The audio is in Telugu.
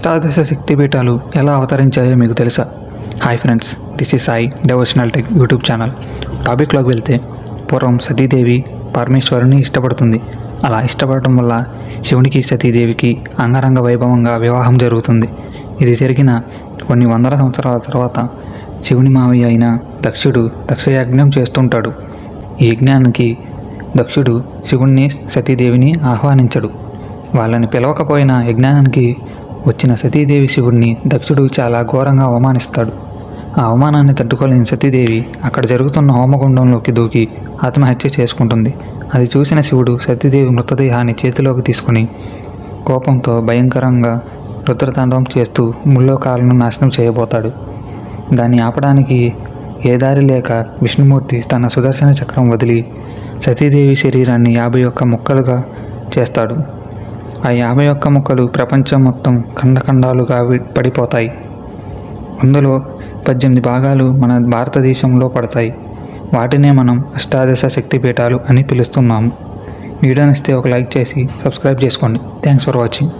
అష్టాదశ శక్తిపీఠాలు ఎలా అవతరించాయో మీకు తెలుసా? Hi friends this is Sai devotional tech YouTube channel టాపిక్లోకి వెళ్తే పూర్వం సతీదేవి పరమేశ్వరుని ఇష్టపడుతుంది. అలా ఇష్టపడటం వల్ల శివునికి సతీదేవికి అంగరంగ వైభవంగా వివాహం జరుగుతుంది. ఇది జరిగిన కొన్ని వందల సంవత్సరాల తర్వాత శివుని మావయ్య అయిన దక్షుడు దక్షయజ్ఞం చేస్తుంటాడు. ఈ యజ్ఞానికి దక్షుడు శివుణ్ణి సతీదేవిని ఆహ్వానించడు. వాళ్ళని పిలవకపోయిన యజ్ఞానానికి వచ్చిన సతీదేవి శివుణ్ణి దక్షుడు చాలా ఘోరంగా అవమానిస్తాడు. ఆ అవమానాన్ని తట్టుకోలేని సతీదేవి అక్కడ జరుగుతున్న హోమగుండంలోకి దూకి ఆత్మహత్య చేసుకుంటుంది. అది చూసిన శివుడు సతీదేవి మృతదేహాన్ని చేతిలోకి తీసుకుని కోపంతో భయంకరంగా రుద్రతాండవం చేస్తూ ముల్లోకాలను నాశనం చేయబోతాడు. దాన్ని ఆపడానికి ఏ దారి లేక విష్ణుమూర్తి తన సుదర్శన చక్రం వదిలి సతీదేవి శరీరాన్ని యాభై ఒక్క ముక్కలుగా చేస్తాడు. ఆ యాభై ఒక్క ముక్కలు ప్రపంచం మొత్తం ఖండఖండాలుగా పడిపోతాయి. అందులో పద్దెనిమిది భాగాలు మన భారతదేశంలో పడతాయి. వాటినే మనం అష్టాదశ శక్తిపీఠాలు అని పిలుస్తున్నాము. వీడియో నచ్చితే ఒక లైక్ చేసి సబ్స్క్రైబ్ చేసుకోండి. Thanks for watching.